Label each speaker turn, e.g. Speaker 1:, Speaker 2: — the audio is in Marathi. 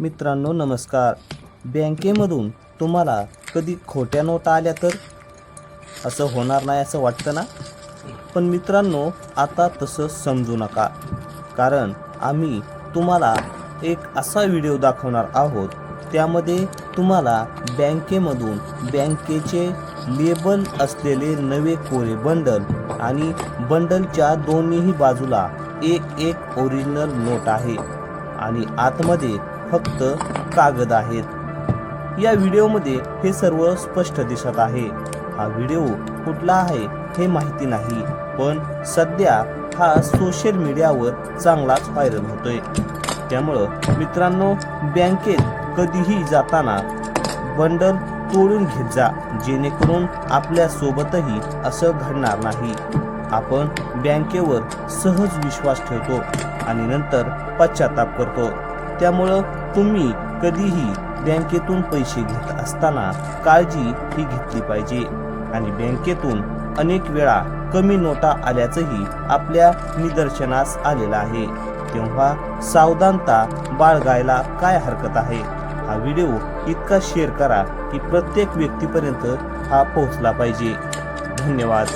Speaker 1: मित्रांनो नमस्कार. बँकेमधून तुम्हाला कधी खोट्या नोटा आल्या तर? असं होणार नाही असं वाटतं ना? पण मित्रांनो आता तसं समजू नका. कारण आम्ही तुम्हाला एक असा व्हिडिओ दाखवणार आहोत त्यामध्ये तुम्हाला बँकेमधून बँकेचे लेबल असलेले नवे कोरे बंडल आणि बंडलच्या दोन्हीही बाजूला एक एक ओरिजिनल नोट आहे. आणि आतमध्ये फक्त कागद आहेत. या व्हिडिओमध्ये हे सर्व स्पष्ट दिसत आहे. हा व्हिडिओ कुठला आहे हे माहिती नाही पण सध्या हा सोशल मीडियावर चांगलाच व्हायरल होतोय. त्यामुळं मित्रांनो बँकेत कधीही जाताना बंडल तोडून घेत जा जेणेकरून आपल्या सोबतही असं घडणार नाही. आपण बँकेवर सहज विश्वास ठेवतो आणि नंतर पश्चाताप करतो. त्यामुळं तुम्ही कधीही बँकेतून पैसे घेत असताना काळजी ही घेतली पाहिजे. आणि बँकेतून अनेक वेळा कमी नोटा आल्याचंही आपल्या निदर्शनास आलेलं आहे. तेव्हा सावधानता बाळगायला काय हरकत आहे? हा व्हिडिओ इतका शेअर करा की प्रत्येक व्यक्तीपर्यंत हा पोहोचला पाहिजे. धन्यवाद.